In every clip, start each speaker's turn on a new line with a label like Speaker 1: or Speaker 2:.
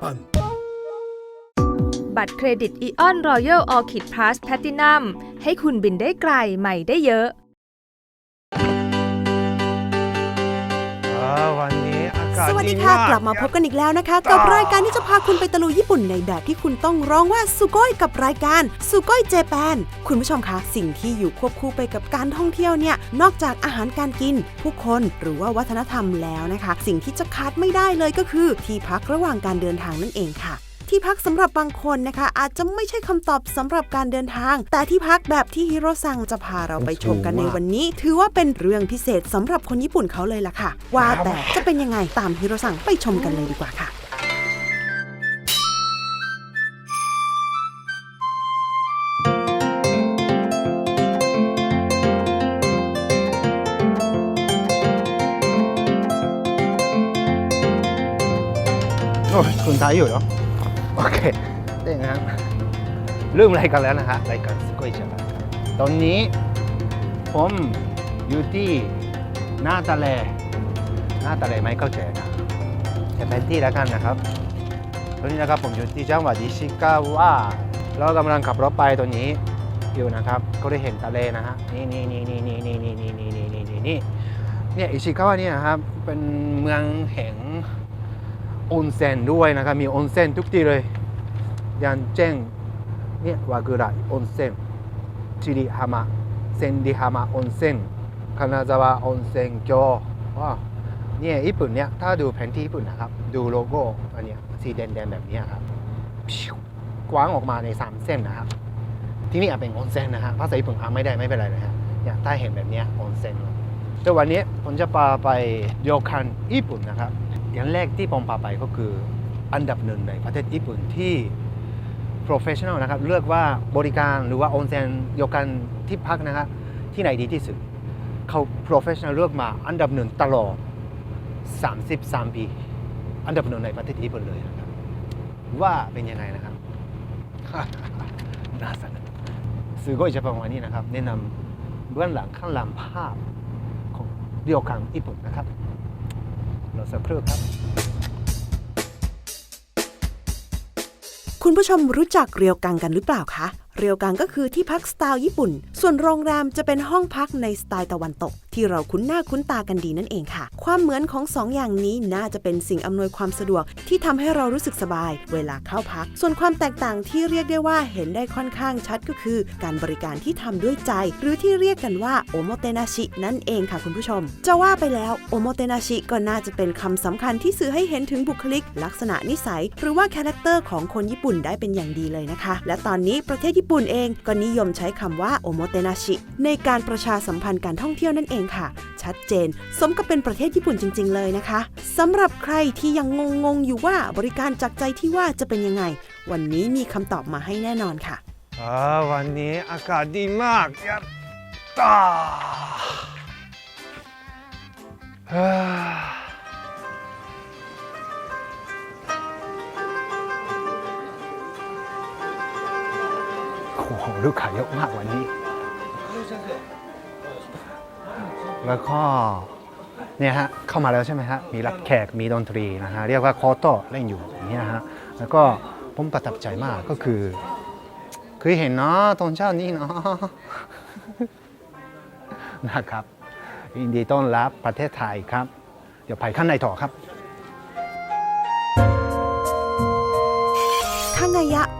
Speaker 1: พัน
Speaker 2: บัตรเครดิตอีออนรอยัลออคิดพลัสแพตตินัมให้คุณบินได้ไกลใหม่ได้เยอะ
Speaker 1: วันนี้ กาศ
Speaker 3: สวัสดีค่ะ กลับมาพบกันอีกแล้วนะคะ กับรายการที่จะพาคุณไปตะลุยญี่ปุ่นในแบบที่คุณต้องร้องว่าสุโกยกับรายการสุโกยเจแปนคุณผู้ชมคะสิ่งที่อยู่ควบคู่ไปกับการท่องเที่ยวเนี่ยนอกจากอาหารการกิน ผู้คนหรือว่าวัฒนธรรมแล้วนะคะ สิ่งที่จะขาดไม่ได้เลยก็คือ ที่พักระหว่างการเดินทางนั่นเองค่ะ ที่พักสำหรับบางคนนะคะ อาจจะไม่ใช่คำตอบสำหรับการเดินทาง แต่ที่พักแบบที่ฮิโรซังจะพาเราไปชมกันในวันนี้ ถือว่าเป็นเรื่องพิเศษสำหรับคนญี่ปุ่นเขาเลยล่ะค่ะ ว่าแต่จะเป็นยังไงตามฮิโรซังไปชมกันเลยดีกว่าค่ะ
Speaker 1: โอ้ยคุณทายอยู่เนาะ โอเคได้นะฮะเริ่มรายการแล้วนะฮะรายการสกุยจังตอนนี้ผมอยู่ที่หน้าทะเลหน้าทะเลไม่เข้าใจนะแต่แผนที่แล้วกันนะครับ ตอนนี้นะครับผมอยู่ที่จังหวัดอิชิกาวะเรากำลังขับรถไปตัวนี้อยู่นะครับก็ได้เห็นทะเลนะฮะนี่นี่นี่นี่นี่นี่นี่นี่นี่นี่นี่นี่เนี่ยอิชิกาวะเนี่ยนะครับเป็นเมืองแห่ง ออนเซ็นด้วยนะครับ มีออนเซ็นทุกที่เลยอย่างเช่นเนี่ยวากุระออนเซ็นชิริฮามะเซนดิฮามะออนเซ็นคานาซาวะออนเซ็นโกว้าวเนี่ยญี่ปุ่นเนี่ยถ้าดูแผนที่ญี่ปุ่นนะครับ ดูโลโก้อันเนี้ยสีแดงๆแบบนี้ครับพิวกว้างออกมาใน 3 เส้นนะครับ ที่นี่อาจเป็นออนเซ็นนะฮะภาษาญี่ปุ่นอ่านไม่ได้ไม่เป็นไรเลยฮะเนี่ยถ้าเห็นแบบนี้ออนเซ็นแต่วันนี้ผมจะพาไปโยคันญี่ปุ่นนะครับ อย่างแรกที่ผมพาไปก็คืออันดับหนึ่งในประเทศญี่ปุ่นที่ professional นะครับเลือกว่าบริการหรือว่าออนเซ็นเดียวกันที่พักนะครับที่ไหนดีที่สุด เขา professional เลือกมาอันดับหนึ่งตลอด 33 ปี อันดับหนึ่งในประเทศญี่ปุ่นเลยนะครับ ว่าเป็นยังไงนะครับน่าสนุสื่อก็จะประมาณนี้นะครับ แนะนำเบื้องหลังข้างหลังภาพของเดียวกันญี่ปุ่นนะครับ เราสักครู่ครับ
Speaker 3: คุณผู้ชมรู้จักเรียวกังกันหรือเปล่าคะ เรียวกังก็คือที่พักสไตล์ญี่ปุ่น ส่วนโรงแรมจะเป็นห้องพักในสไตล์ตะวันตกที่เราคุ้นหน้าคุ้นตากันดีนั่นเองค่ะ ความเหมือนของสองอย่างนี้น่าจะเป็นสิ่งอำนวยความสะดวก ที่ทำให้เรารู้สึกสบาย เวลาเข้าพัก ส่วนความแตกต่างที่เรียกได้ว่าเห็นได้ค่อนข้างชัดก็คือ การบริการที่ทำด้วยใจ หรือที่เรียกกันว่าโอโมเตนาชินั่นเองค่ะคุณผู้ชม จะว่าไปแล้วโอโมเตนาชิก็น่าจะเป็นคำสำคัญที่สื่อให้เห็นถึงบุคลิก ลักษณะนิสัย หรือว่าคาแรคเตอร์ของคนญี่ปุ่นได้เป็นอย่างดีเลยนะคะ และตอนนี้ประเทศญี่ปุ่นเองก็นิยมใช้คำว่าโอโมเตนาชิในการประชาสัมพันธ์การท่องเที่ยวนั่นเองค่ะ ชัดเจน สมกับเป็นประเทศญี่ปุ่นจริง ๆ เลยนะคะสำหรับใครที่ยังงงๆอยู่ว่าบริการจากใจที่ว่าจะเป็นยังไง วันนี้มีคำตอบมาให้แน่นอนค่ะ
Speaker 1: อ่าวันนี้อากาศดีมากยัตตาโอ้โหลูกค้าเยอะมากวันนี้ แล้วก็เนี่ยฮะเข้ามาแล้วใช่ไหมฮะมีรับแขกมีดนตรีนะฮะเรียกว่าโคโต้เล่นอยู่อย่างเงี้ยฮะแล้วก็ผมประทับใจมากก็คือเคยเห็นเนาะตอนเช้านี้เนาะนะครับยินดีต้อนรับประเทศไทยครับ เดี๋ยวไปข้างในต่อครับ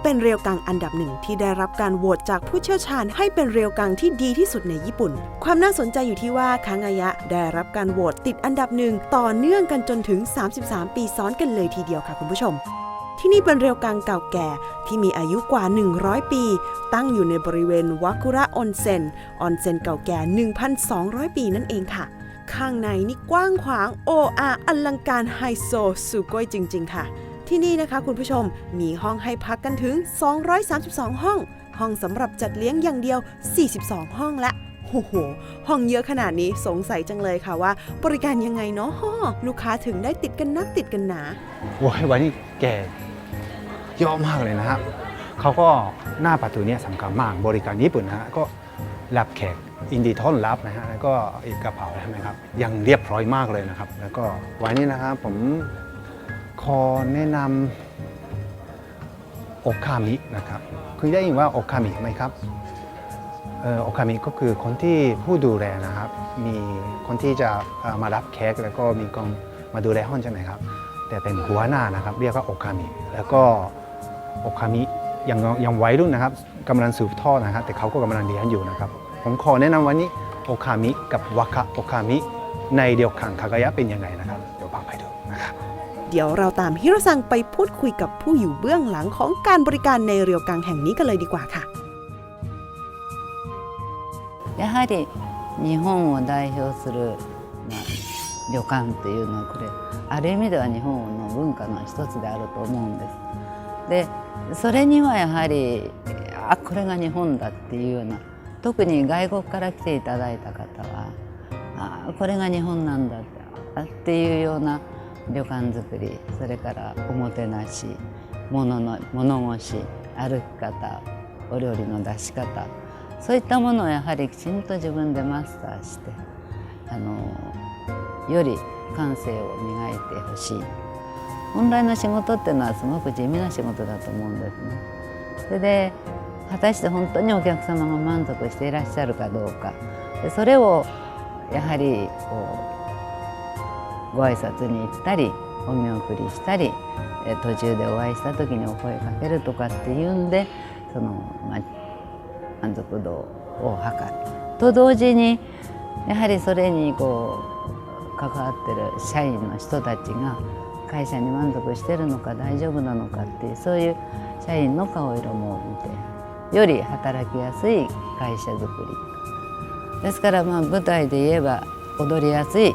Speaker 3: เป็นเรียวกังอันดับหนึ่งที่ได้รับการโหวตจากผู้เชี่ยวชาญ ให้เป็นเรียวกังที่ดีที่สุดในญี่ปุ่น ความน่าสนใจอยู่ที่ว่าคางายะได้รับการโหวตติดอันดับหนึ่งต่อเนื่องกันจนถึง 33 ปีซ้อนกันเลยทีเดียวค่ะคุณผู้ชมที่นี่เป็นเรียวกังเก่าแก่ที่มีอายุกว่า 100 ปี ตั้งอยู่ในบริเวณวากุระออนเซ็นออนเซ็นเก่าแก่ 1,200 ปีนั่นเองค่ะ ข้างในนี่กว้างขวางโออาอลังการไฮโซสุโกยจริง ๆ ค่ะ ที่นี่นะคะคุณผู้ชมมีห้องให้พักกันถึง 232 ห้อง ห้องสำหรับจัดเลี้ยงอย่างเดียว 42 ห้องละโอ้โห ห้องเยอะขนาดนี้สงสัยจังเลยค่ะว่า บริการยังไงเนาะลูกค้าถึงได้ติดกันนักติดกันหนา
Speaker 1: โอ้ยวันนี้แกเยอะมากเลยนะครับเขาก็หน้าประตูเนี่ยสำคัญมากบริการญี่ปุ่นนะฮะก็รับแขกอินดีต้อนรับนะฮะแล้วก็อีกกระเป๋าใช่ไหมครับยังเรียบร้อยมากเลยนะครับ แล้วก็วันนี้นะครับผม ขอแนะนำโอคามินะครับเคยได้ยินว่าโอคามิไหมครับโอคามิก็คือคนที่ผู้ดูแลนะครับ มีคนที่จะมารับแขกแล้วก็มีกองมาดูแลห้องใช่ไหมครับ แต่เป็นหัวหน้านะครับ เรียกว่าโอคามิแล้วก็โอคามิยังยังวัยรุ่นนะครับกำลังสืบทอดนะครับแต่เขาก็กำลังเรียนอยู่นะครับผมขอแนะนำวันนี้โอคามิกับวากะโอคามิในเดียวกันคากายะเป็นยังไงนะครับ เดี๋ยวพาไปดูนะครับ
Speaker 3: เดี๋ยวเราตามฮิโรซังไปพูดคุยกับผู้อยู่เบื้องหลังของการบริการในเรียวกังแห่งนี้กันเลยดีกว่าค่ะ
Speaker 4: やはり日本を代表する、まあ、旅館っていうのはこれある意味では日本の文化の一つであると思うんです。でそれにはやはりあこれが日本だっていうような特に外国から来ていただいた方はあこれが日本なんだってあっていうような 旅館作りそれからおもてなし物の物腰歩き方お料理の出し方そういったものをやはりきちんと自分でマスターしてあのより感性を磨いてほしい本来の仕事っていうのはすごく地味な仕事だと思うんですね。それで果たして本当にお客様が満足していらっしゃるかどうかでそれをやはりこうご挨拶に行ったりお見送りしたり途中でお会いした時にお声かけるとかっていうんでその、まあ、満足度を測る。と同時にやはりそれにこう関わってる社員の人たちが会社に満足してるのか大丈夫なのかっていうそういう社員の顔色も見てより働きやすい会社づくり。ですからまあ舞台で言えば踊りやすい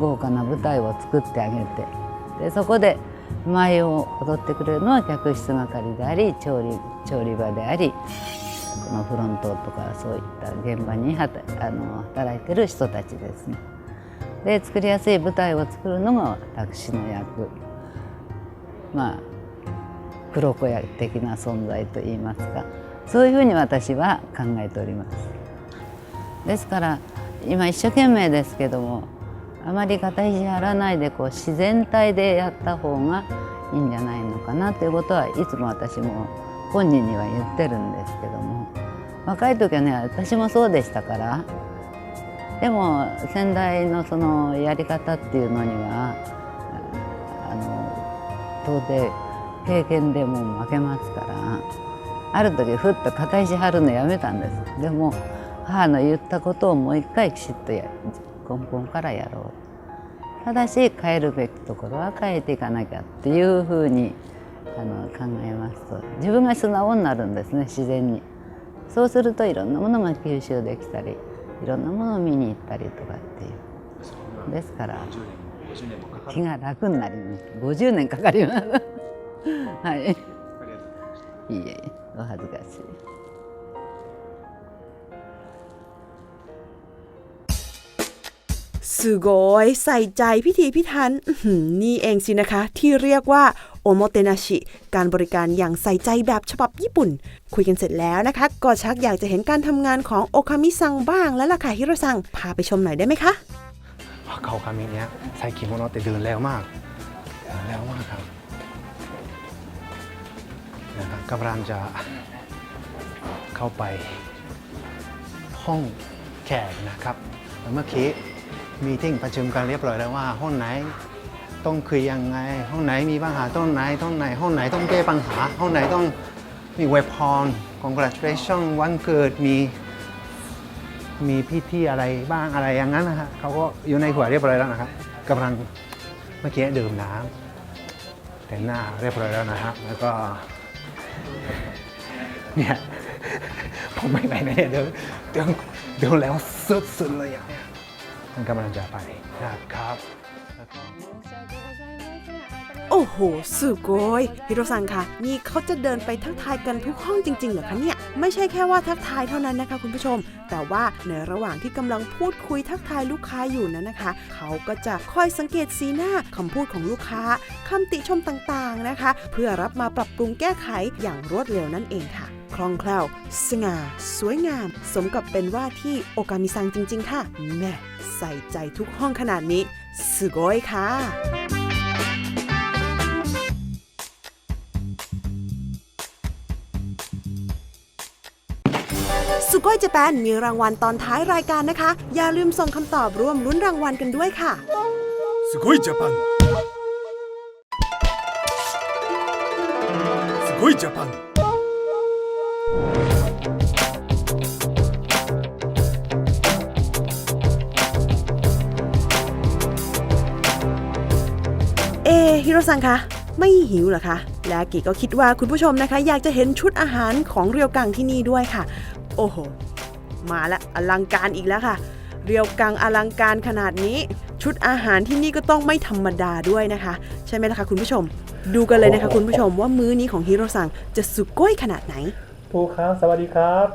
Speaker 4: 豪華な舞台を作ってあげてでそこで舞を踊ってくれるのは客室係であり調理調理場でありこのフロントとかそういった現場にはたあの働いてる人たちですね。で作りやすい舞台を作るのが私の役まあ黒子役的な存在といいますかそういうふうに私は考えております。ですから今一生懸命ですけどもあまり肩肘張らないでこう自然体でやった方がいいんじゃないのかなということはいつも私も本人には言ってるんですけども。若い時はね私もそうでしたから。でも先代のそのやり方っていうのにはあの到底経験でも負けますからある時ふっと肩肘張るのやめたんです。でも母の言ったことをもう一回きちっとや根本からやろう。ただし変えるべきところは変えていかなきゃっていうふうにあの考えますと自分が素直になるんですね自然に。そうするといろんなものが吸収できたりいろんなものを見に行ったりとかっていう。ですから気が楽になります。50年かかります。はい。いいえお恥ずかしい
Speaker 3: สุโกยใส่ใจพิธีพิถันนี่เองสินะคะ ที่เรียกว่าโอโมเตนาชิการบริการอย่างใส่ใจแบบฉบับญี่ปุ่น คุยกันเสร็จแล้วนะคะ ก็ชักอยากจะเห็นการทำงานของโอคามิซังบ้างแล้วล่ะค่ะฮิโรซัง พาไปชมหน่อยได้ไหมคะ
Speaker 1: เขาคามิเนี้ยใส่คิโมโนแต่เดินแล้วมากเดินแล้วมากครับนะครับกำลังจะเข้าไปห้องแขกนะครับ เมื่อกี้ มีทิ้งประชุมกันเรียบร้อยแล้วว่าห้องไหนต้องคุยยังไง ห้องไหนมีปัญหาต้องไหนต้องไหน ห้องไหนต้องแก้ปัญหา ห้องไหนต้องมีไวยพร congratulation วันเกิดมีมีพิธีอะไรบ้างอะไรอย่างนั้นนะฮะเขาก็อยู่ในหัวเรียบร้อยแล้วนะครับกำลังเมื่อกี้ดื่มน้ำแต่งหน้าเรียบร้อยแล้วนะฮะแล้วก็เนี่ยผมไม่ไหวนะเนี่ยเดินเดินเดินแล้วสุดๆเลยอ ย่างเนี้ยมันกำลังจะไปนะครับแล้วก็
Speaker 3: โอ้โหสุโกยฮิโรซังคะนี่เขาจะเดินไปทักทายกันทุกห้องจริงๆเหรอคะเนี่ย ไม่ใช่แค่ว่าทักทายเท่านั้นนะคะคุณผู้ชม แต่ว่าในระหว่างที่กำลังพูดคุยทักทายลูกค้าอยู่นั้นนะคะ เขาก็จะคอยสังเกตสีหน้าคำพูดของลูกค้าคำติชมต่างๆนะคะ เพื่อรับมาปรับปรุงแก้ไขอย่างรวดเร็วนั่นเองค่ะ คล่องแคล่ว สง่า สวยงาม สมกับเป็นว่าที่โอกามิซังจริง ๆ ค่ะแม่ใส่ใจทุกห้องขนาดนี้สโกยค่ะสุโกยเจแปนมีรางวัลตอนท้ายรายการนะคะ อย่าลืมส่งคำตอบร่วมลุ้นรางวัลกันด้วยค่ะ
Speaker 5: สุโกยเจแปนสุโกยเจแปน
Speaker 3: เอฮิโรซังคะไม่หิวเหรอคะ และกิก็คิดว่าคุณผู้ชมนะคะ อยากจะเห็นชุดอาหารของเรียวกังที่นี่ด้วยค่ะ โอ้โห มาละอลังการอีกแล้วค่ะ เรียวกังอลังการขนาดนี้ ชุดอาหารที่นี่ก็ต้องไม่ธรรมดาด้วยนะคะ ใช่ไหมล่ะคะคุณผู้ชม ดูกันเลยนะคะคุณผู้ชมว่ามื้อนี้ของฮิโรซังจะสุกก้อยขนาดไหน
Speaker 6: ปูครับ สวัสดีครับ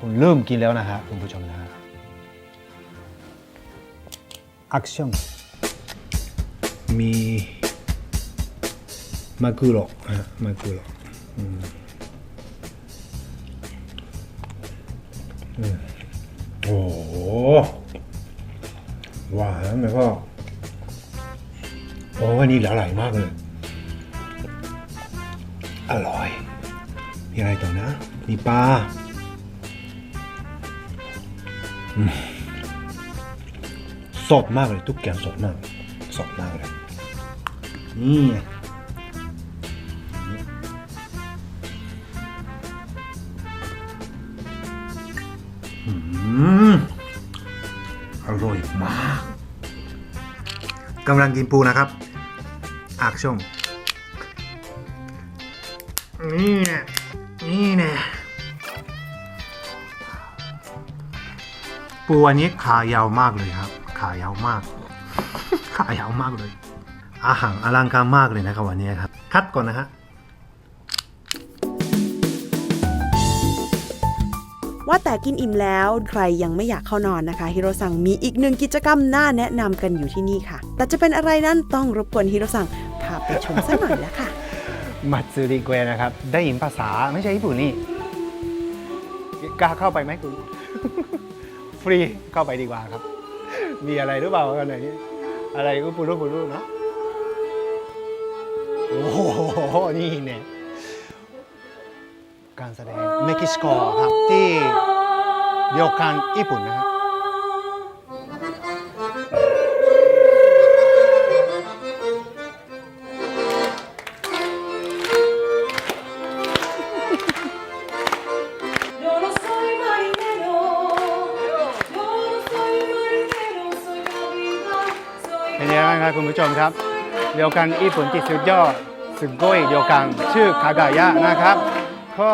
Speaker 1: ผมเริ่มกินแล้วนะฮะคุณผู้ชมนะฮะ แอคชั่นมีมากุโระฮะมากุโระอืมอืมโอ้โหหวานแล้วก็โอ้อันนี้อร่อยมากเลย อร่อย มีอะไรต่อนะ มีปลา สดมากเลยทุกอย่างสดมาก สดมากเลยนี่ไงอืมอร่อยมากกำลังกินปูนะครับอักชมนี่แน่นี่แน่ปูอันนี้ขายาวมากเลยครับขายาวมาก ขายาวมากเลย อาหารอลังการมากเลยนะครับวันนี้ครับ คัดก่อนนะฮะ
Speaker 3: ว่าแต่กินอิ่มแล้วใครยังไม่อยากเข้านอนนะคะฮิโรซังมีอีกหนึ่งกิจกรรมน่าแนะนำกันอยู่ที่นี่ค่ะ แต่จะเป็นอะไรนั้นต้องรบกวนฮิโรซังพาไปชมสักหน่อยแล้วค่ะ
Speaker 1: มัตสึริเกะนะครับ ได้ยินภาษาไม่ใช่ญี่ปุ่นนี่กล้าเข้าไปไหมคุณ ฟรีเข้าไปดีกว่าครับ มีอะไรหรือเปล่ากันไหนอะไรก็ปุรุปุรุเนาะโอ้โห นี่เนี่ยการแสดงเม็กซิโกครับที่เดียวกันญี่ปุ่นนะครั ผู้ชมครับเดียวกันญี่ปุ่นที่สุดยอดสึโกยเดียวกันชื่อคากายะนะครับ ก็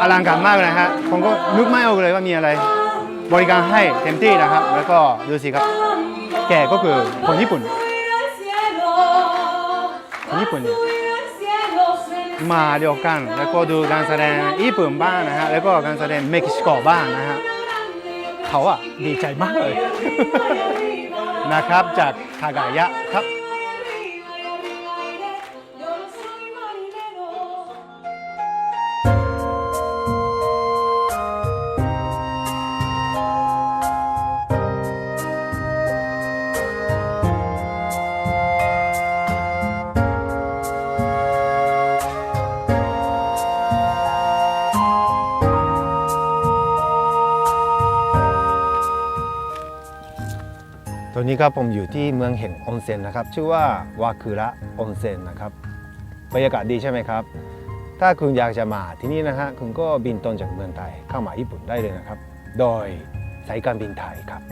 Speaker 1: อลังการมากเลยฮะผมก็นึกไม่ออกเลยว่ามีอะไร บริการให้เต็มที่นะครับ แล้วก็ดูสิครับ แกก็คือคนญี่ปุ่นคนญี่ปุ่นเนี่ยมาเดียวกัน แล้วก็ดูการแสดงญี่ปุ่นบ้างนะฮะแล้วก็การแสดงเม็กซิโกบ้างนะฮะเขาอะดีใจมากเลย นะครับ จากคากายะครับ ครับผมอยู่ที่เมืองแห่งออนเซ็นนะครับ ชื่อว่าวาคุระออนเซ็นนะครับบรรยากาศดีใช่ไหมครับ ถ้าคุณอยากจะมาที่นี่นะฮะคุณก็บินตรงจากเมืองไทยเข้ามาญี่ปุ่นได้เลยนะครับ โดยสายการบินไทยครับ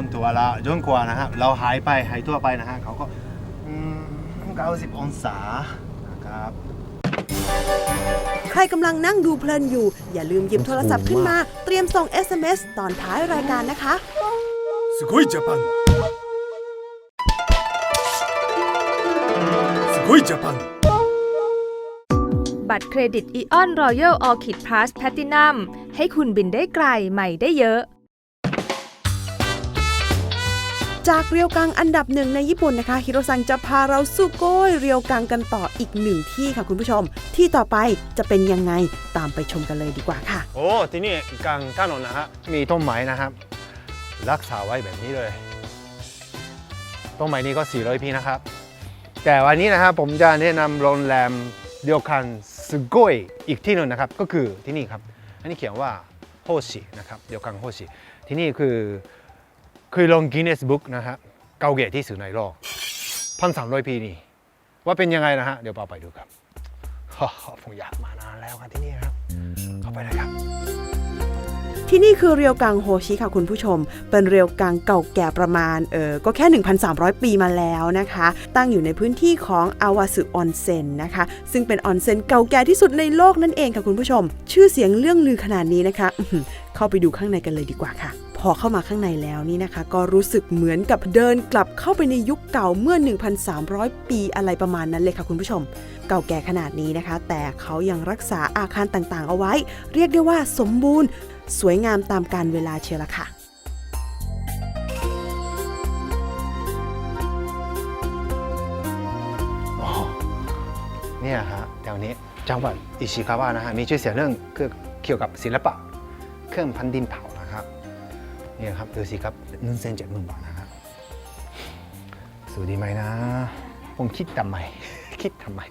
Speaker 1: นนะครับจนตัวละจนกว่านะครับเราหายไปหายตัวไปนะฮะเขาก็อืม90 องศานะครับ
Speaker 3: ใครกำลังนั่งดูเพลินอยู่ อย่าลืมหยิบโทรศัพท์ขึ้นมา เตรียมส่ง SMS ตอนท้ายรายการนะคะ
Speaker 5: すごいジャパンすごいジャパン
Speaker 2: บัตรเครดิตอีออนรอยัลออคิดพลัสแพตินัมให้คุณบินได้ไกลใหม่ได้เยอะ
Speaker 3: จากเรียวกังอันดับหนึ่งในญี่ปุ่นนะคะ ฮิโรซังจะพาเราสู่โก้ยเรียวกังกันต่ออีกหนึ่งที่ค่ะคุณผู้ชม ที่ต่อไปจะเป็นยังไงตามไปชมกันเลยดีกว่าค่ะ
Speaker 1: โอ้ที่นี่กลางถนนนะฮะมีต้นไม้นะครับ รักษาไว้แบบนี้เลยต้นไม้นี้ก็ 400 ปีนะครับ แต่วันนี้นะครับผมจะแนะนำโรงแรมเดียวกันสโกยอีกที่หนึ่งนะครับ ก็คือที่นี่ครับ อันนี้เขียนว่าโฮชินะครับเดียวกันโฮชิที่นี่คือ คือลงกินเนสบุ๊กนะครับเก่าแก่ที่สุดในโลกพันสามร้อยปีนี่ ว่าเป็นยังไงนะฮะ เดี๋ยวเราไปดูครับผมอยากมานานแล้วครับที่นี่ครับ เข้าไปเลยครับ
Speaker 3: ที่นี่คือเรียวกังโฮชิค่ะคุณผู้ชม เป็นเรียวกังเก่าแก่ประมาณเออก็แค่ 1,300 ปีมาแล้วนะคะ ตั้งอยู่ในพื้นที่ของอาวาสึออนเซ็นนะคะ ซึ่งเป็นออนเซ็นเก่าแก่ที่สุดในโลกนั่นเองค่ะคุณผู้ชม ชื่อเสียงเรื่องลือขนาดนี้นะคะ เข้าไปดูข้างในกันเลยดีกว่าค่ะ พอเข้ามาข้างในแล้วนี่นะคะ ก็รู้สึกเหมือนกับเดินกลับเข้าไปในยุคเก่าเมื่อ 1,300 ปีอะไรประมาณนั้นเลยค่ะคุณผู้ชม เก่าแก่ขนาดนี้นะคะ แต่เขายังรักษาอาคารต่างๆ เอาไว้ เรียกได้ว่าสมบูรณ์ สวยงามตามการเวลาเชียวละค่ะ
Speaker 1: เนี่ยฮะแถวนี้จังหวัดอิชิคาวะนะฮะมีชื่อเสียงเรื่องเกี่ยวกับศิลปะ เครื่องพันดินเผา นะครับเนี่ครับดูสิครับนึ่งเส้นเจ็ดหมื่นบาทนะครับสวยดีไหมนะ ผมคิดทำไม คิดทำไม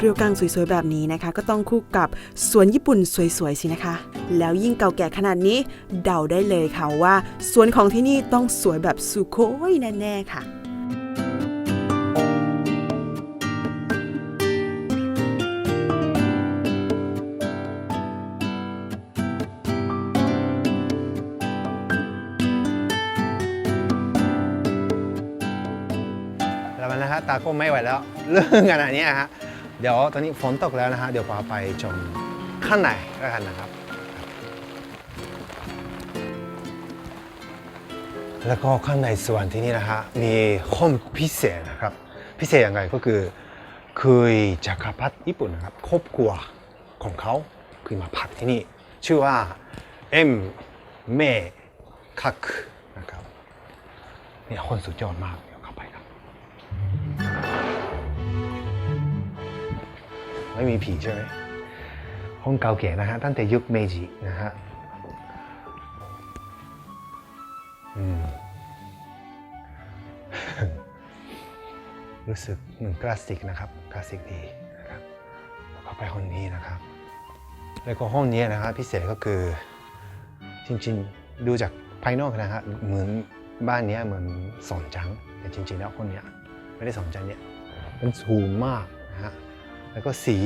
Speaker 3: เรียวกังสวยๆ แบบนี้นะคะ ก็ต้องคู่กับสวนญี่ปุ่นสวยๆ สินะคะ แล้วยิ่งเก่าแก่ขนาดนี้ เดาได้เลยค่ะว่า สวนของที่นี่ต้องสวยแบบสุโคยแน่ๆ ค่ะ
Speaker 1: ตาก็ไม่ไหวแล้ว เรื่องขนาดนี้ฮะเดี๋ยวตอนนี้ฝนตกแล้วนะฮะเดี๋ยวพาไปชมข้างในแล้วกันนะครับ แล้วก็ข้างในสวนที่นี่นะฮะมีห้องพิเศษนะครับ พิเศษยังไงก็คือเคยจักรพรรดิญี่ปุ่นนะครับครอบครัวของเขาคือมาพักที่นี่ ชื่อว่าเอ็มเมคักนะครับเนี่ยคนสุดยอดมาก ไม่มีผีใช่ไหมห้องเก่าแก่นะฮะตั้งแต่ยุคเมจินะฮะอืมรู้สึกเหมือนคลาสสิกนะครับคลาสสิกดีนะครับแล้วก็ไปห้องนี้นะครับ แล้วก็ห้องนี้นะครับพิเศษก็คือจริงๆดูจากภายนอกนะฮะเหมือนบ้านนี้เหมือนสอนจังแต่จริงๆแล้วห้องเนี้ยไม่ได้สอนจังเนี่ยเป็นสูงมากนะฮะ แล้วก็สี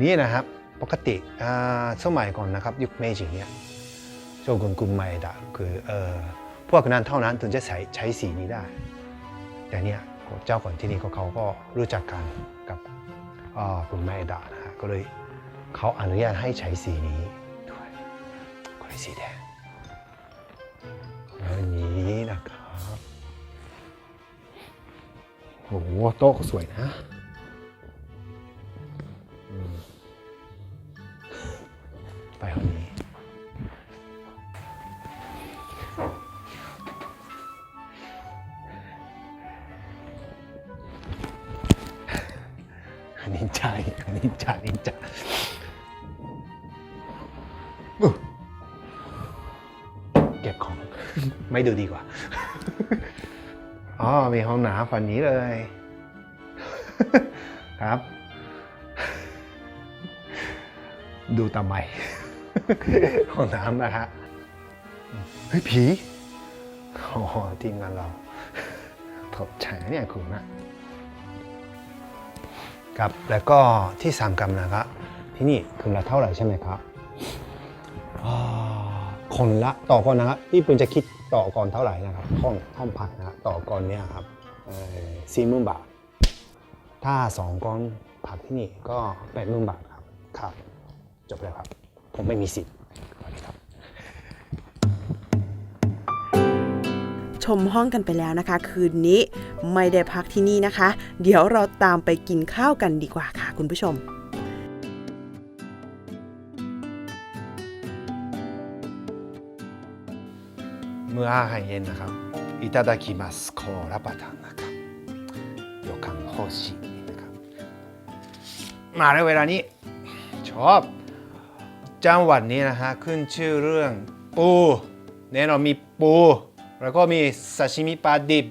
Speaker 1: นี้นะครับปกติอ่าสมัยก่อนนะครับยุคเมจิเนี่ยโชกุนกุมไมดะคือเออพวกนั้นเท่านั้นถึงจะใช้ใช้สีนี้ได้ แต่เนี่ยเจ้าของที่นี่ก็เขาก็รู้จักกันกับอ่ากุมไมดะนะฮะก็เลยเขาอนุญาตให้ใช้สีนี้ด้วยก็เลยสีแดงแล้วนี้นะครับโอ้โหโต๊ะสวยนะ ไปห้อนี้ อันนี้จอันนี้จานินจาใจเก็บของ ไม่ดูดีกว่า อ๋อ มีห้องหนาฝันนี้เลย ครับ ดูตามไม ห้องน้ำนะฮะเฮ้ย ผีโอ้โหทีมงานเราถบใจนะเนี่ยคุณนะครับแล้วก็ที่สามกำนะครับที่นี่คืนละเท่าไหร่ใช่ไหมครับคนละต่อก่อนนะครับญี่ปุ่นจะคิดต่อก่อนเท่าไหร่นะครับห้องห้องพักนะครับต่อก่อนเนี่ยครับสี่หมื่นบาท ถ้าสองก้อนพักที่นี่ก็แปดหมื่นบาทครับครับ จบแล้วครับ ผมไม่มีสิทธิ์สวัสดีครับ
Speaker 3: ชมห้องกันไปแล้วนะคะ คืนนี้ไม่ได้พักที่นี่นะคะ เดี๋ยวเราตามไปกินข้าวกันดีกว่าค่ะคุณผู้ชม
Speaker 1: เมื่ออาหารเย็นนะครับอิตาดาคิมัสขอรับประทานนะครับโยคังโฮชินะครับมาในเวลานี้ชอบ จังหวัดนี้นะฮะขึ้นชื่อเรื่องปูแน่นอนมีปู แล้วก็มีซาชิมิปลาดิบ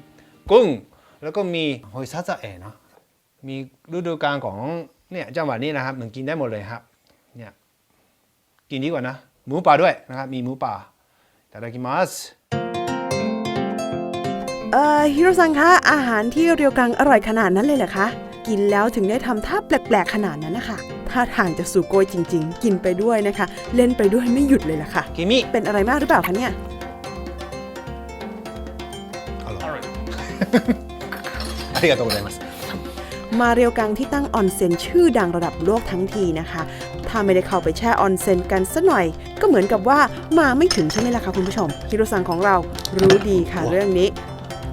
Speaker 1: กุ้ง แล้วก็มีหอยซาซาเอเนาะมีฤดูกาลของเนี่ยจังหวัดนี้นะครับมันกินได้หมดเลยครับเนี่ยกินดีกว่านะ หมูป่าด้วยนะครับมีหมูป่าแต่ดากิมัส
Speaker 3: เอ่อฮิโรซังคะอาหารที่เรียวกังอร่อยขนาดนั้นเลยเหรอคะ กินแล้วถึงได้ทำท่าแปลกๆขนาดนั้นนะคะท่าทางจะสู่โกยจริง ๆ กินไปด้วยนะคะ เล่นไปด้วยไม่หยุดเลยล่ะค่ะ
Speaker 1: 君
Speaker 3: เป็นอะไรมากหรือเปล่าคะเนี่ย
Speaker 1: อร่อยありがとうございます
Speaker 3: มาเรียวกังที่ตั้งออนเซ็นชื่อดังระดับโลกทั้งทีนะคะ ถ้าไม่ได้เข้าไปแช่ออนเซ็นกันสัหน่อย ก็เหมือนกับว่ามาไม่ถึงใช่ไหมล่ะคะคุณผู้ชม ฮิโรซังของเรารู้ดีค่ะเรื่องนี้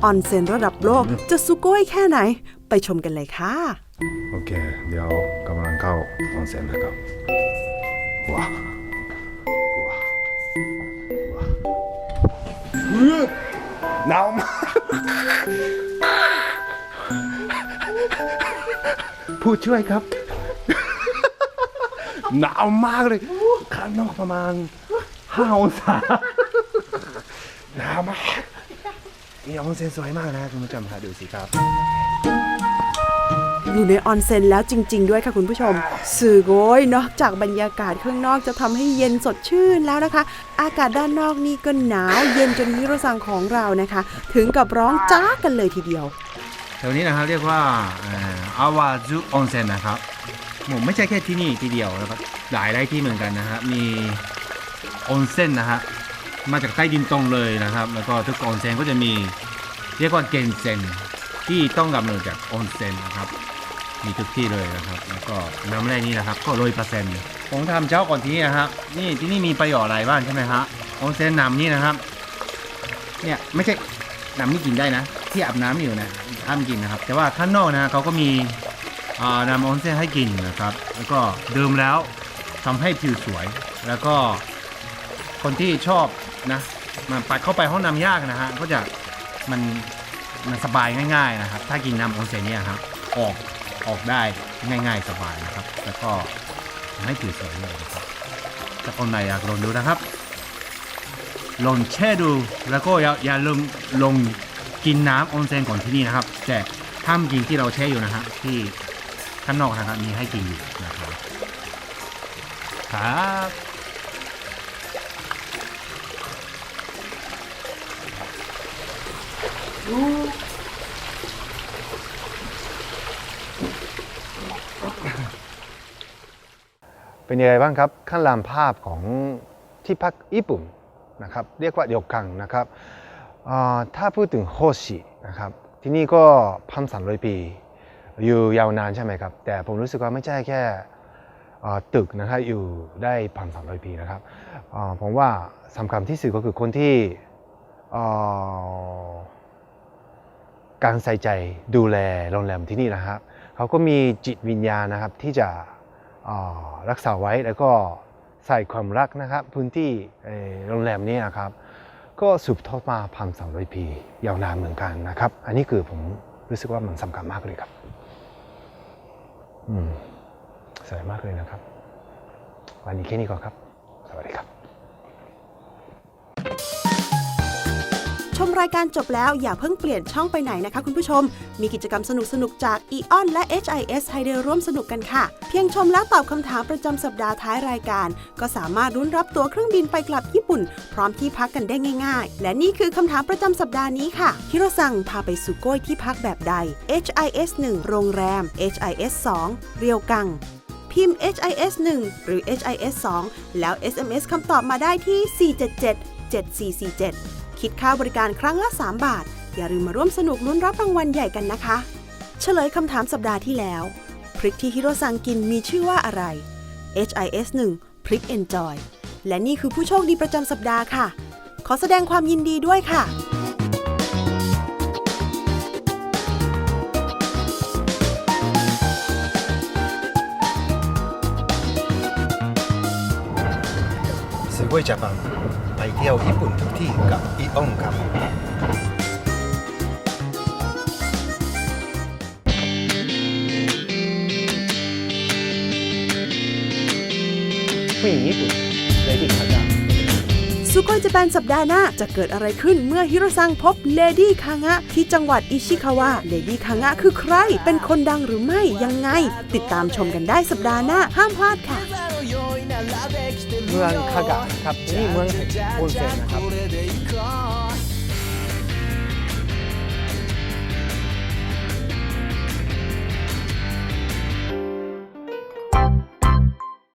Speaker 3: ออนเซ็นระดับโลกจะสุโกยแค่ไหน ไปชมกันเลยค่ะ
Speaker 5: โอเค เดี๋ยวกำลังเข้าออนเซ็นนะครับว้าว้าว้าหนาวมาก
Speaker 1: ผู้ช่วยครับ
Speaker 5: หนาวมากเลย ข้างนอกประมาณห้าองศาหนาวมาก
Speaker 1: นี่ออนเซ็นสวยมากนะคุณผู้ชมฮะดูสิครับ
Speaker 3: อยู่ในออนเซ็นแล้วจริง ๆ ด้วยค่ะคุณผู้ชม สื่อโกยนอกจากบรรยากาศข้างนอกจะทำให้เย็นสดชื่นแล้วนะคะ อากาศด้านนอกนี่ก็หนาวเย็นจนฮิโรซังของเรานะคะ ถึงกับร้องจ้ากันเลยทีเดียว
Speaker 7: แถวนี้นะครับเรียกว่าอาวาจุออนเซ็นนะครับผมไม่ใช่แค่ที่นี่ที่เดียวนะครับหลายหลายที่เหมือนกันนะฮะมีออนเซ็นนะฮะมาจากใต้ดินตรงเลยนะครับ แล้วก็ทุกออนเซ็นก็จะมีเรียกว่าเกนเซ็นที่ต้องกำเนิดจากออนเซ็นนะครับ มีทุกที่เลยนะครับ แล้วก็น้ำแร่นี้นะครับ ก็โรยเปอร์เซ็นต์ผมทำเช้าก่อนที่นะครับ นี่ที่นี่มีประโยชน์อะไรบ้างใช่ไหมฮะออนเซนน้ำนี่นะครับ เนี่ยไม่ใช่น้ำนี่กินได้นะ ที่อาบน้ำอยู่นะห้ามกินนะครับ แต่ว่าข้างนอกนะเขาก็มีน้ำออนเซนให้กินนะครับ แล้วก็ดื่มแล้วทำให้ผิวสวย แล้วก็คนที่ชอบนะมันปัดเข้าไปห้องน้ำยากนะฮะก็จะมันมันสบายง่าย ๆนะครับ ถ้ากินน้ำออนเซนเนี่ยครับออก ออกได้ง่าย ๆสบายนะครับ แล้วก็ทำให้ผิวสวยเลยนะครับถ้าคนไหนอยากลองดูนะครับ ลองแช่ดูแล้วก็อย่าอย่าลืมลงกินน้ำออนเซนก่อนที่นี่นะครับ แต่ห้ามกินที่เราแช่อยู่นะฮะที่ข้างนอกนะครับมีให้กินอยู่นะครับครับ
Speaker 1: เป็นยังไงบ้างครับขั้นลามภาพของที่พักญี่ปุ่นนะครับเรียกว่าโยคังนะครับถ้าพูดถึงโฮชินะครับที่นี่ก็พันสามร้อยปีอยู่ยาวนานใช่ไหมครับ แต่ผมรู้สึกว่าไม่ใช่แค่ตึกนะครับอยู่ได้พันสามร้อยปีนะครับผมว่าสำคัญที่สุดก็คือคนที่การใส่ใจดูแลโรงแรมที่นี่นะครับเขาก็มีจิตวิญญาณนะครับที่จะ รักษาไว้แล้วก็ใส่ความรักนะครับ พื้นที่โรงแรมนี้นะครับ ก็สืบทอดมาพันสองร้อยปี ยาวนานเหมือนกันนะครับ อันนี้คือผมรู้สึกว่ามันสำคัญมากเลยครับ อืมสวยมากเลยนะครับ วันนี้แค่นี้ก่อนครับ สวัสดีครับ
Speaker 3: รายการจบแล้วอย่าเพิ่งเปลี่ยนช่องไปไหนนะคะคุณผู้ชม มีกิจกรรมสนุกๆจาก e o n และ HIS ให้ได้ร่วมสนุกกันค่ะ เพียงชมและตอบคำถามประจำสัปดาห์ท้ายรายการ ก็สามารถรุ้นรับตั๋วเครื่องบินไปกลับญี่ปุ่น พร้อมที่พักกันได้ง่าย ๆ และนี่คือคำถามประจำสัปดาห์นี้ค่ะฮิโรซังพาไปสุโกยที่พักแบบใด HIS 1 โรงแรม HIS 2 เรียวกังพิมพ์ HIS 1 หรือ HIS 2 แล้ว SMS คำตอบมาได้ที่ 477 7447 คิดค่าบริการครั้งละ 3 บาท อย่าลืมมาร่วมสนุกลุ้นรับรางวัลใหญ่กันนะคะ เฉลยคำถามสัปดาห์ที่แล้ว พริกที่ฮิโรซังกินมีชื่อว่าอะไร HIS 1พริก Enjoy และนี่คือผู้โชคดีประจำสัปดาห์ค่ะ ขอแสดงความยินดีด้วยค่ะ
Speaker 1: สกอยญี่ปุ่น เที่ยวญี่ปุ่นทุกที่กับอีออนครับผู้หญิงญี่ปุ่นเลดี้คาจา
Speaker 3: สุโกยจะแปนสัปดาห์หน้า จะเกิดอะไรขึ้นเมื่อฮิโรซังพบเลดี้คางะที่จังหวัดอิชิคาวะเลดี้คางะคือใคร เป็นคนดังหรือไม่ยังไง ติดตามชมกันได้สัปดาห์หน้า ห้ามพลาดค่ะ
Speaker 1: เมืองคากะครับที่นี่เมืองแห่งโอ